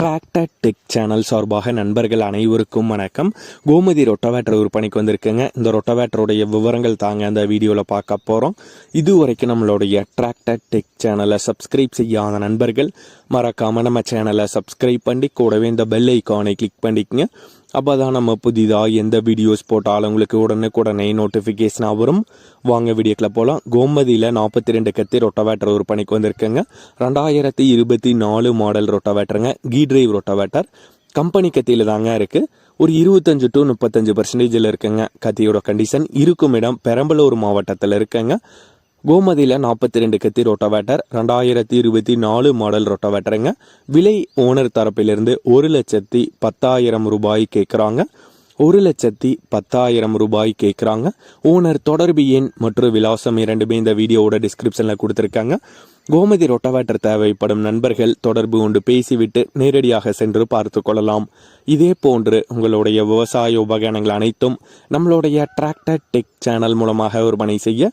Tractor tech channel சார்பாக நண்பர்கள் அனைவருக்கும் வணக்கம். கோமதி ரொட்டவேட்டர் விற்பனைக்கு வந்திருக்குங்க. இந்த ரொட்டவேட்டருடைய விவரங்கள் தாங்க அந்த வீடியோவில் பார்க்க போகிறோம் இது வரைக்கும் நம்மளுடைய டிராக்டர் டெக் சேனலை சப்ஸ்கிரைப் செய்யாத நண்பர்கள் மறக்காமல் நம்ம சேனலை சப்ஸ்கிரைப் பண்ணி கூடவே இந்த பெல் ஐக்கானை கிளிக் பண்ணிக்கங்க. அப்போ தான் நம்ம புதிதாக எந்த வீடியோஸ் போட்டாலும் உங்களுக்கு உடனுக்குடனே நோட்டிஃபிகேஷனாக வரும். வாங்க வீடியோக்கில் போகலாம் கோமதியில் நாற்பத்தி ரெண்டு கத்தி ரொட்டவேட்டர் பணிக்கு வந்திருக்குங்க. ரெண்டாயிரத்தி இருபத்தி நாலு மாடல் ரொட்டவேட்டருங்க கீ டிரைவ் ரொட்டவேட்டர் கம்பெனி கத்தியில் தாங்க இருக்குது ஒரு இருபத்தஞ்சு டு முப்பத்தஞ்சு பர்சன்டேஜில் இருக்குங்க கத்தியோட கண்டிஷன் இருக்கும் இடம் பெரம்பலூர் மாவட்டத்தில் இருக்குங்க. கோமதியில் நாற்பத்தி ரெண்டு கத்தி ரொட்டவேட்டர் ரெண்டாயிரத்தி இருபத்தி நாலு மாடல் ரொட்டவேட்டருங்க விலை ஓனர் தரப்பிலிருந்து ஒரு லட்சத்தி பத்தாயிரம் ரூபாய் கேட்குறாங்க ஒரு லட்சத்தி பத்தாயிரம் ரூபாய் கேட்குறாங்க ஓனர் தொடர்பு எண் மற்றும் விலாசம் இரண்டுமே இந்த வீடியோவோட டிஸ்கிரிப்ஷனில் கொடுத்துருக்காங்க. கோமதி ரொட்டவேட்டர் தேவைப்படும் நண்பர்கள் தொடர்பு கொண்டு பேசிவிட்டு நேரடியாக சென்று பார்த்து கொள்ளலாம். இதே போன்று உங்களுடைய விவசாய உபகரணங்கள் அனைத்தும் நம்மளுடைய டிராக்டர் டெக் சேனல் மூலமாக விற்பனை செய்ய